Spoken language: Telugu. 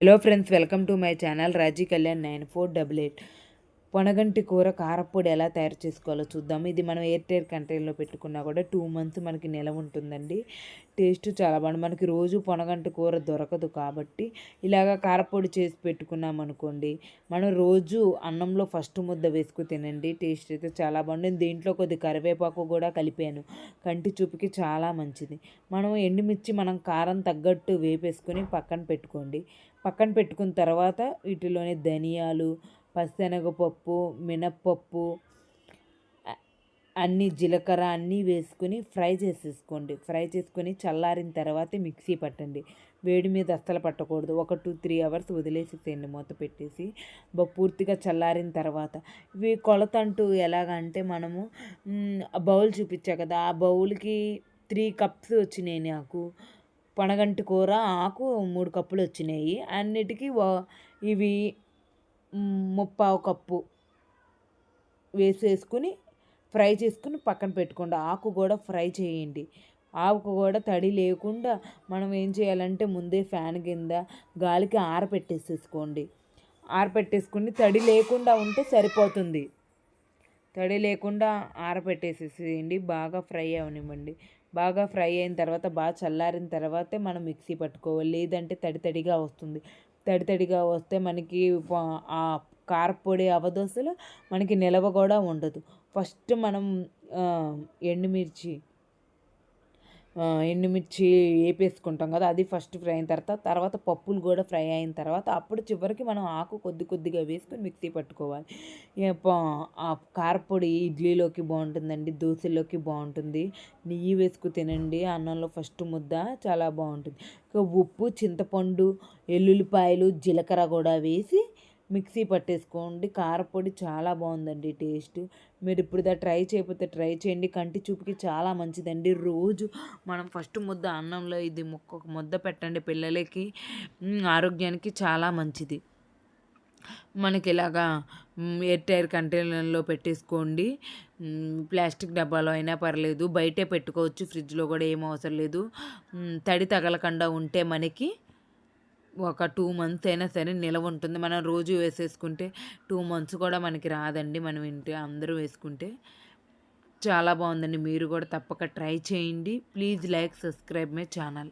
Hello friends welcome to my channel Raji Kalyan nine four double eight పొనగంటి కూర కారపొడి ఎలా తయారు చేసుకోవాలో చూద్దాం. ఇది మనం ఎయిర్ టైర్ కంటైనర్లో పెట్టుకున్నా కూడా టూ మంత్స్ మనకి నిల ఉంటుందండి. టేస్ట్ చాలా బాగుంది. మనకి రోజు పొనగంటి కూర దొరకదు కాబట్టి ఇలాగ కారపొడి చేసి పెట్టుకున్నాం అనుకోండి మనం రోజు అన్నంలో ఫస్ట్ ముద్ద వేసుకు తినండి. టేస్ట్ అయితే చాలా బాగుంది. దీంట్లో కొద్ది కరివేపాకు కూడా కలిపాను. కంటి చూపుకి చాలా మంచిది. మనం ఎండుమిర్చి మనం కారం తగ్గట్టు వేపేసుకొని పక్కన పెట్టుకోండి. పక్కన పెట్టుకున్న తర్వాత వీటిలోనే ధనియాలు పచ్చనగపప్పు మినప్పప్పు అన్ని జీలకర్ర అన్నీ వేసుకొని ఫ్రై చేసేసుకోండి. ఫ్రై చేసుకొని చల్లారిన తర్వాత మిక్సీ పట్టండి. వేడి మీద అస్సలు పట్టకూడదు. ఒక టూ త్రీ అవర్స్ వదిలేసేసేయండి మూత పెట్టేసి పూర్తిగా చల్లారిన తర్వాత. ఇవి కొలత అంటూ ఎలాగంటే మనము బౌల్ చూపించా కదా ఆ బౌల్కి త్రీ కప్స్ వచ్చినాయి నాకు. పనగంటి కూర ఆకు మూడు కప్పులు వచ్చినాయి. అన్నిటికీ ఇవి ముప్పావు కప్పు వేసేసుకుని ఫ్రై చేసుకుని పక్కన పెట్టుకోండి. ఆకు కూడా ఫ్రై చేయండి. ఆకు కూడా తడి లేకుండా మనం ఏం చేయాలంటే ముందే ఫ్యాన్ కింద గాలికి ఆరపెట్టేసేసుకోండి. ఆరపెట్టేసుకుని తడి లేకుండా ఉంటే సరిపోతుంది. తడి లేకుండా ఆరపెట్టేసేసేయండి. బాగా ఫ్రై అవనివ్వండి. బాగా ఫ్రై అయిన తర్వాత బాగా చల్లారిన తర్వాతే మనం మిక్సీ పట్టుకోవాలి. లేదంటే తడి తడిగా వస్తుంది. తడి తడిగా వస్తే మనకి ఆ కారపొడి అవదోసలు మనకి నిలవ కూడా ఉండదు. ఫస్ట్ మనం ఎండుమిర్చి ఎండుమిర్చి వేపేసుకుంటాం కదా అది ఫస్ట్ ఫ్రై అయిన తర్వాత తర్వాత పప్పులు కూడా ఫ్రై అయిన తర్వాత అప్పుడు చివరికి మనం ఆకు కొద్ది కొద్దిగా వేసుకొని మిక్సీ పట్టుకోవాలి. కారపొడి ఇడ్లీలోకి బాగుంటుందండి దోశలోకి బాగుంటుంది. నెయ్యి వేసుకు తినండి అన్నంలో ఫస్ట్ ముద్ద చాలా బాగుంటుంది. ఇంకా ఉప్పు చింతపండు ఎల్లుల్లిపాయలు జీలకర్ర కూడా వేసి మిక్సీ పట్టేసుకోండి. కారపొడి చాలా బాగుందండి టేస్ట్. మీరు ఇప్పుడు దా ట్రై చేయకపోతే ట్రై చేయండి. కంటి చూపుకి చాలా మంచిదండి. రోజు మనం ఫస్ట్ ముద్ద అన్నంలో ఇది ముక్క ముద్ద పెట్టండి పిల్లలకి. ఆరోగ్యానికి చాలా మంచిది. మనకి ఇలాగా ఎయిర్ టైర్ కంటైనర్లో పెట్టేసుకోండి. ప్లాస్టిక్ డబ్బాలో అయినా పర్లేదు. బయటే పెట్టుకోవచ్చు. ఫ్రిడ్జ్లో కూడా ఏం అవసరం లేదు. తడి తగలకుండా ఉంటే మనకి ఒక టూ మంత్స్ అయినా సరే నిలవ ఉంటుంది. మనం రోజు వేసేసుకుంటే టూ మంత్స్ కూడా మనకి రాదండి. మనం ఇంటి అందరూ వేసుకుంటే చాలా బాగుందండి. మీరు కూడా తప్పక ట్రై చేయండి. Please like subscribe my channel.